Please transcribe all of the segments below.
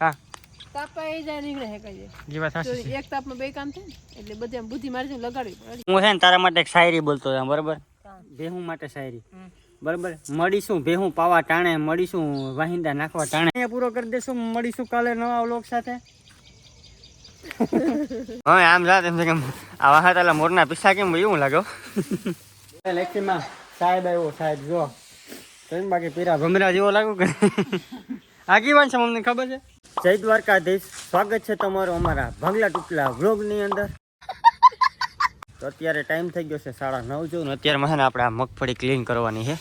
હા તાપા એ જાય નીકળે હે છે. એક તાપમાં બે કામ થાય ને એટલે બધે આમ બુદ્ધિ મારી જોઈને લગાડવી પડે. હું છે ને તારા માટે શાયરી બોલતો હતો બરાબર? ભેહું માટે શાયરી. બરાબર? મળીશું ભેહું પાવા ટાણે મળીશું વાહિંદા નાખવા ટાણે. પૂરો કરી દેશું મળીશું કાલે નવા લોક સાથે. હવે આમ જા તેમ છે કે આ વાહાતાલા મોરના પિસ્સા કેમ એવું લાગ્યો લેક્ચરમાં સાહેબ આવ્યો સાહેબ જો. બાકી પીરા ભમરા જેવો લાગ્યો કે આગેવાન છે, અમને ખબર છે. જય દ્વારકાધીશ. સ્વાગત છે તમારું અમારા ભાગલા ટુકલા વ્લોગની અંદર. તો અત્યારે ટાઈમ થઈ ગયો છે સાડા નવ જો અત્યારે છે ને આપણે આ મગફળી ક્લીન કરવાની છે.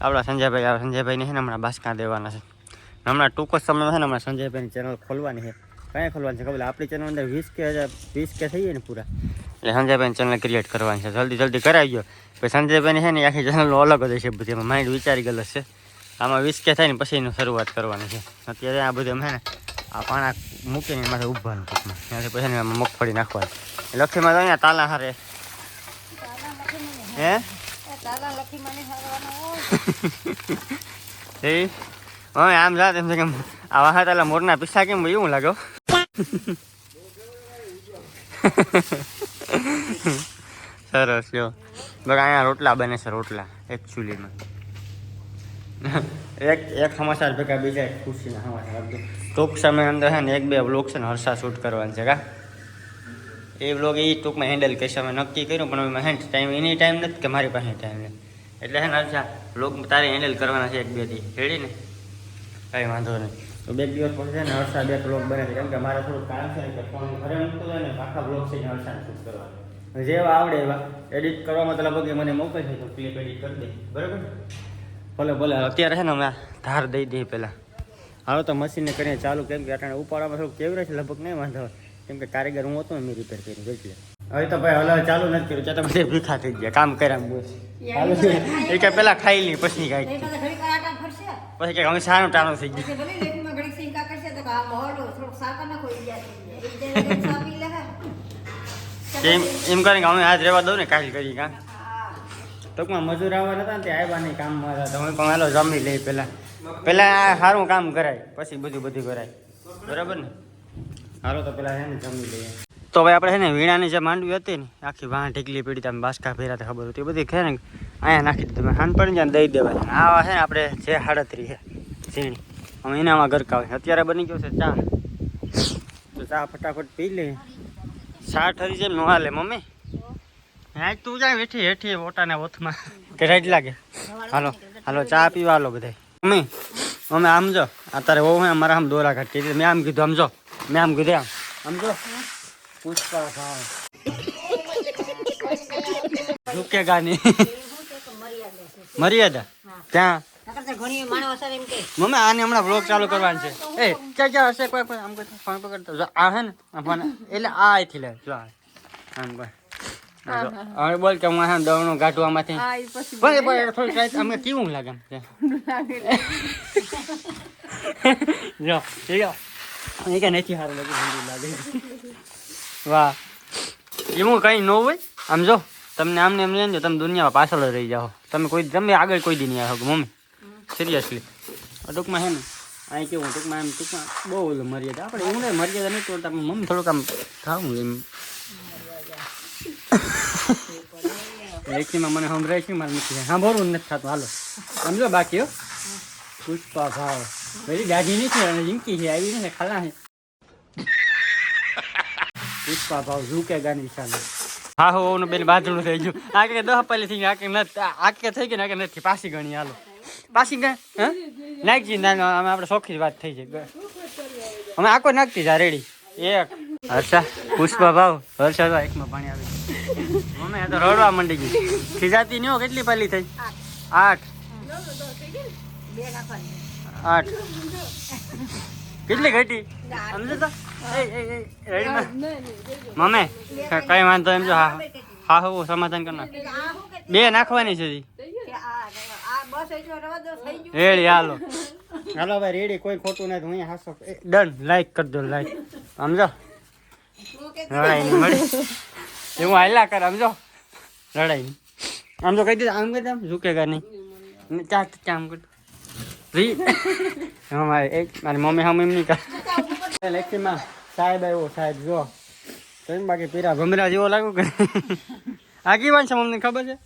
આપણા સંજયભાઈ આ સંજયભાઈને છે ને હમણાં બાસકા દેવાના છે. હમણાં ટૂંક જ સમયમાં છે ને હમણાં સંજયભાઈની ચેનલ ખોલવાની છે. ક્યાં ખોલવાની છે ખબર આપણી ચેનલ અંદર વીસ કે હજાર, વીસ કે થઈ ને પૂરા. એટલે સંજયભાઈની ચેનલ ક્રિએટ કરવાની છે. જલ્દી જલ્દી કરાવી ગયો પછી સંજયભાઈને છે ને આખી ચેનલનો અલગ જ છે બધી. માઇન્ડ વિચારી ગયેલો છે. આમાં વીસ કે થાય ને પછી એનું શરૂઆત કરવાની છે. અત્યારે આ બધું છે ને, આ પાણા મૂકીને માથે ઊભવાનું ટૂંકમાં. ત્યાંથી પછી એમાં મગફળી નાખવાની. લખીમાં તો અહીંયા તાલા હારે. હે? હવે આમ જા તેમ છે કે આ તાલા મોરના પિસ્સા કેમ એવું લાગ્યો સરસ જો બરાબર અહીંયા રોટલા બને છે, રોટલા એકચ્યુઅલીમાં એક એક સમાચાર ભેગા, બીજા ખુશીના સમાચાર આપજો ટૂંક સમય અંદર છે ને એક બે વ્લોગ છે ને હર્ષા શૂટ કરવાની છે, કા? એ વ્લોગ એ ટૂંકમાં હેન્ડલ કરશે અમે નક્કી કર્યું, પણ અમે હેન્ડ ટાઈમ એની ટાઈમ નથી કે મારી પાસે ટાઈમ નથી એટલે છે ને હર્ષા વ્લોગ તારે હેન્ડલ કરવાના છે એક બે દી. રેડી ને? કંઈ વાંધો નહીં. તો બે દિવસ પછી છે ને હર્ષા બે વ્લોગ બને છે. કેમ કે મારે થોડું કામ છે કે ફોન ઘરે મૂકતો હોય ને આખા વ્લોગ છે હર્ષાને શૂટ કરવાના. જેવા આવડે એવા એડિટ કરવા મતલબ કે મને મોકલે છે, તો ક્લિપ એડિટ કરી દે. બરાબર ભલે ભલે. અત્યારે છે ને અમે ધાર દઈ દઈએ પહેલાં. હાલો તો મશીનને કરીને ચાલુ. કેમ કે અટાણે ઉપાડવામાં થોડુંક કેવરે છે લગભગ નહીં વાંધો. કેમ કે કારીગર હું હતો ને મેં રિપેર કર્યું એટલે હવે તો ભાઈ હલાવ ચાલુ નથી કર્યું. ત્યાં તો બધે ભીખા થઈ ગયા કામ કર્યા બસ. હાલો. એ કે પેલા ખાઈ લઈ પછી કાંઈ પછી કે હવે સારું ટાણું થઈ ગયું. એમ એમ કરીને કે અમે આજ રહેવા દઉં ને કાલ કરી કા? ટૂંકમાં મજૂર આવવાના હતા ને તે આવ્યા નહીં કામમાં હતા તો અમે પણ હાલો જમી લઈ પહેલાં. પહેલાં સારું કામ કરાય, પછી બધું બધું કરાય. બરાબર ને? હાલો તો પેલા છે ને જમી લઈએ. તો ભાઈ આપણે છે ને વીણાની જે માંડવી હતી ને, આખી વાહ ઢીકલી પીડી તમે બાસકા ફેરા ખબર હતી બધી ખે ને, અહીંયા નાખી દીધું. હાન પણ જ્યાં દઈ દેવાય. આવા છે ને આપણે જે હાડતરી છે ઝીણી. અમે એનામાં ગરકા હોય. અત્યારે બની ગયો છે ચા. તો ચા ફટાફટ પી લઈએ. ચા ઠરી છે નો હાલે, મમ્મી. હા, તું જાય બેઠી હેઠી ઓટાને ઓથમાં કે રાઈટ લાગે? હાલો હાલો, ચા પીવા હાલો બધા મમ્મી અમે આમ જો. અત્યારે હોવ હે, અમારા આમ દોરા કાઢી એટલે મેં આમ કીધું, આમ જો. મેં આમ કીધું આમ આમ જો. પુષ્પા ભાવ ઝુકેગા નહીં મર્યાદા. ત્યાં મમ્મી, આને હમણાં બ્લોગ ચાલુ કરવાનું છે. એ, ક્યાં ક્યાં હશે? કોઈ કોઈ ફોન પકડતો. આ હે ને ફોન. એટલે આ અહીંથી લે. જો આમ કોઈ. હવે બોલ કે હું આ દવણું હા એ પણ પણ થોડી ટ્રાય અમને કેવું લાગે કે? જો એ કે નથી સારું લાગે ઠંડી લાગે. વાહ. એવું કંઈ ન હોય? આમ જો તમને આમને એમ લઈને તમે દુનિયામાં પાછળ રહી જાઓ. તમે કોઈ તમે આગળ કોઈ દી નહીં આવો મમ્મી. સિરિયસલી ટૂંકમાં છે ને અહીં કેવું ટૂંકમાં એમ ટૂંકમાં બહુ ઓલું મર્યાદા. આપણે એવું નહીં મર્યાદા નહીં તોડતા મમ્મી થોડુંક આમ ખાવું એમ. લેખીમાં મને સંભળાય છે મારે નથી. સાંભળવું નથી થતું. હાલો. સમજો બાકી, હો. પુષ્પા ભાવ બધી ગાડી નહીં છે અને જીંકી છે. આવી ને ખાલા છે. પુષ્પા ભાવ ઝૂકે ગાની ચાલે. હા, હો, ઓનું બેન બાજુનું થઈ ગયું. આ કે દહ પહેલી થઈ આ કે આ કે થઈ ગઈ આ કે નથી. પાછી ગણી, હાલો. પાછી ગઈ હે? નાખજી ના અમે આપણે સોખી વાત થઈ છે અમે આખો નાખતી જા, રેડી. એક. હર્ષા પુષ્પા ભાવ હર્ષા એકમાં પાણી આવી આ તો રડવા માંડી ગઈ. ખીજાતી નહીં કેટલી પાલી થઈ? આઠ. આઠ. કેટલી ઘટી? સમજો તો? મમ્મી કઈ વાંધો એમ જો હા હા હું સમાધાન કરના બે નાખવાની છે રેડી હાલો. હાલો ભાઈ રેડી કોઈ ખોટું નથી. હું હાસો. ડન લાઈક કરી દો લાઈક સમજો? હા મળે. એ હું હાલ્યા કર સમજો નહીં આમ તો કહી દીધું, આમ કરી આમ. ઝૂકેગા નહીં ચા ચા આમ કરી. રી. હા, મારે એક, મારી મમ્મી હમ એમ નહીં કર. લેખીમાં સાહેબ આવ્યો, સાહેબ, જો. કેમ બાકી પીરા ભમરા જેવો લાગુ કે આ કેવા છે મમ્મી ખબર છે?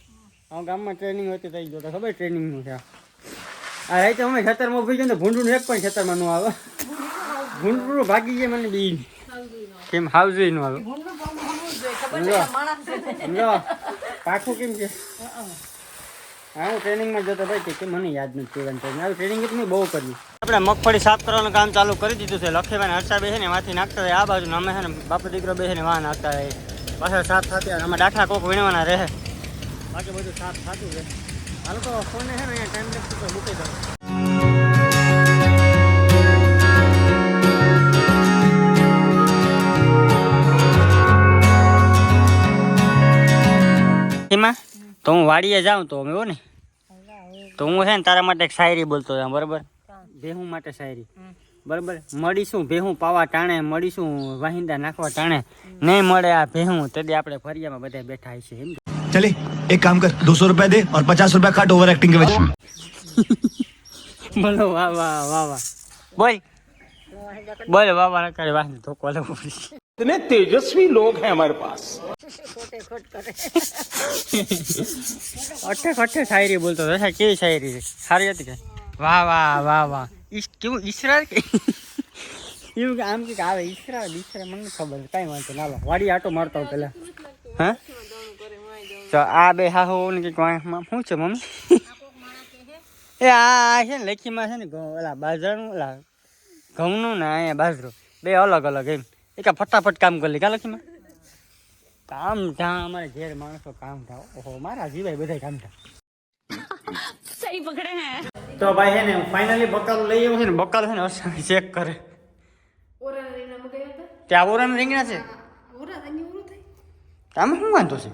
હું ગામમાં ટ્રેનિંગ હતી થઈ ગયો તો ખબર ટ્રેનિંગનું છે આ. રાઈતે અમે ખેતરમાં ઊભી ગયો ને ભૂંડું એક પણ ખેતરમાં ન આવે. ભૂંડું ભાગી જાય મને બી કેમ હાઉસનું આવે. સમજો. સમજો. કેમ છે? હા હું ટ્રેનિંગમાં જતો ભાઈ કે મને યાદ નથી કેવાનું ટ્રેનિંગ આવી ટ્રેનિંગ બહુ કરી આપણે મગફળી સાફ કરવાનું કામ ચાલુ કરી દીધું છે. લખેભાઈ હર્ષા બે છે ને એમાંથી નાખતા હોય. આ બાજુ અમે છે ને બાપુ દીકરો બે છે ને વાહ નાખતા હોય. પાછળ સાફ થતી હોય. દાખલા ડાઠા કોક વીણવાના રહે. બાકી બધું સાફ થતું છે. હાલ તો ફોને છે ને અહીંયા ટાઈમ લેપ્સ મૂકી દો તો હું વાડીએ જાઉં તો અમે હો ને. તો હું છે ને તારા માટે એક શાયરી બોલતો બરોબર? ભેહું માટે શાયરી. બરોબર? મળીશું ભેહું પાવા ટાણે મળીશું વાહિંદા નાખવા ટાણે. નહીં મળે આ ભેહું તેથી આપણે ફરિયામાં બધા બેઠા છે એમ. ચલે એક કામ કર 200 રૂપિયા દે ઓર 50 રૂપિયા કાટ ઓવર એક્ટિંગ કે વચ્ચે બોલો વાહ વાહ વાહ વાહ. બોલ. બોલ વાહ વાહ કરે વાહ ધોકો લેવો इतने तेजस्वी लोग हैं हमारे पास અઠે અઠે શાયરી બોલતો હતો સાહેબ કેવી શાયરી છે સારી હતી કે વાહ વાહ વાહ વાહ ઈશ કેવું ઈશરાર કે એવું કે આમ કે આવે ઈશરાર ઈશરાર મને નથી ખબર કાંઈ વાંધો ના લો વાડી આટો મારતો હોઉં પેલા હા તો આ બે હા હું ને કંઈક વાંકમાં શું છે મમ્મી એ આ આ છે ને લેખીમાં છે ને ઘઉં ઓલા બાજરાનું ઓલા ઘઉંનું ને અહીંયા બાજરો બે અલગ અલગ એમ એક ફટાફટ કામ કરી લે. કાલે તમે. કામ ઢા અમારે ઘેર માણસો કામ ઢા ઓહો મારા જીવાય બધા કામ ઢા સહી પકડે હે. તો ભાઈ હે ને ફાઇનલી બકાલ લઈ આવ્યો. છે ને બકાલ છે ને અસાણી ચેક કરે. ઓરાના રીંગણા મગાવ્યા હતા? ત્યાં ઓરાના રીંગણા છે? ઓરા તને ઓરું થાય. તમે શું વાંધો છે?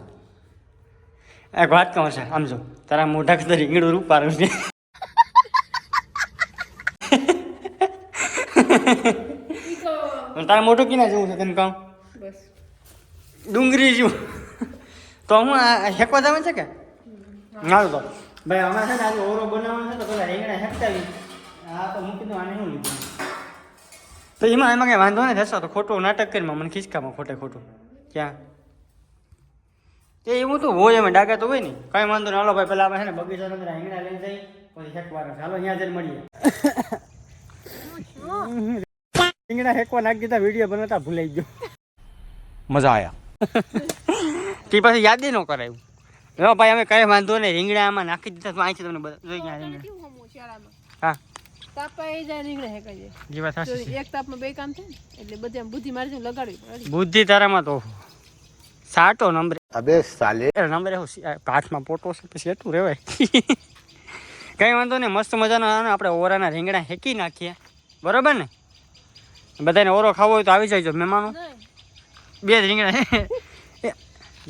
એક વાત કહું છે સમજો. તારા મોઢા કદાચ રીંગણું રૂપારું છે. તારા મોટું કિના જેવું છે તને કહું બસ. ડુંગળી જેવું. તો હું આ હેકવા જવાનું છે કે? ના તો. ભાઈ અમારે છે ને આજે ઓરો બનાવવાનો છે તો પેલા રીંગણા હેકતાવી આ તો મૂકી દો આને શું લીધું? તો એમાં એમાં કઈ વાંધો નહીં થશે તો ખોટું નાટક કરીને મને ખિસકામાં ખોટે ખોટું. ક્યાં? એ એવું તો હોય એમાં ડાકા તો હોય ને કઈ વાંધો નહીં. હાલો ભાઈ પેલા આપણે છે ને બગીચા અંદર રીંગણા લઈને જઈ પછી હેકવાના ચાલો અહીંયા જઈને મળીએ. રીંગણા હેકવા નાખી દીધા વીડિયો બનાવતા ભૂલાઈ ગયો. મજા આયા. તે પાછી યાદ ન કરાયું લો ભાઈ અમે કઈ વાંધો નહીં. રીંગણા આમાં નાખી દીધા અહીં છે તમને બધા જોઈ ગયા રીંગણા. હા. બુદ્ધિ તારામાં તો સાટો નંબર. અબે સાલે. નંબર કાઠમાં પોટો પછી એટલું કઈ વાંધો નહીં મસ્ત મજાના આપણે ઓરાના રીંગણા હેકી નાખીએ. બરોબર ને? બધાને ઓરો ખાવો હોય તો આવી જાય મહેમાનો. બે જ રીંગણા. એ,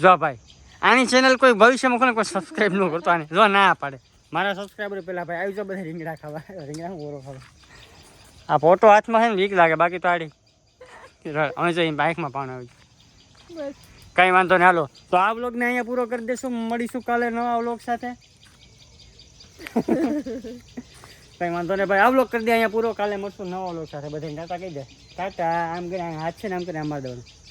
જો ભાઈ આની ચેનલ કોઈ ભવિષ્યમાં કોને કોઈ સબસ્ક્રાઈબ ન કરતો આની જો ના પાડે. મારા સબસ્ક્રાઈબર પેલા ભાઈ આવી જાઓ બધા રીંગણા ખાવા. રીંગણા ઓરો ખાવા. આ ફોટો હાથમાં છે ને વીક લાગે બાકી તો આડી. અમે જો બાઇકમાં પાણ આવી. કઈ વાંધો નહીં હાલો. તો આ વ્લોગને અહીંયા પૂરો કરી દેશું મળીશું કાલે નવા વ્લોગ સાથે. કઈ વાંધો નહીં, ભાઈ, આ વ્લોગ કરી દે, અહીંયા પૂરો. કાલે મળશું નવા વ્લોગ સાથે. બધાને ટાટા કહી દે. ટાટા, આમ કરીને હાથ છે ને, આમ કરીને, આમ મારી દેવાનું.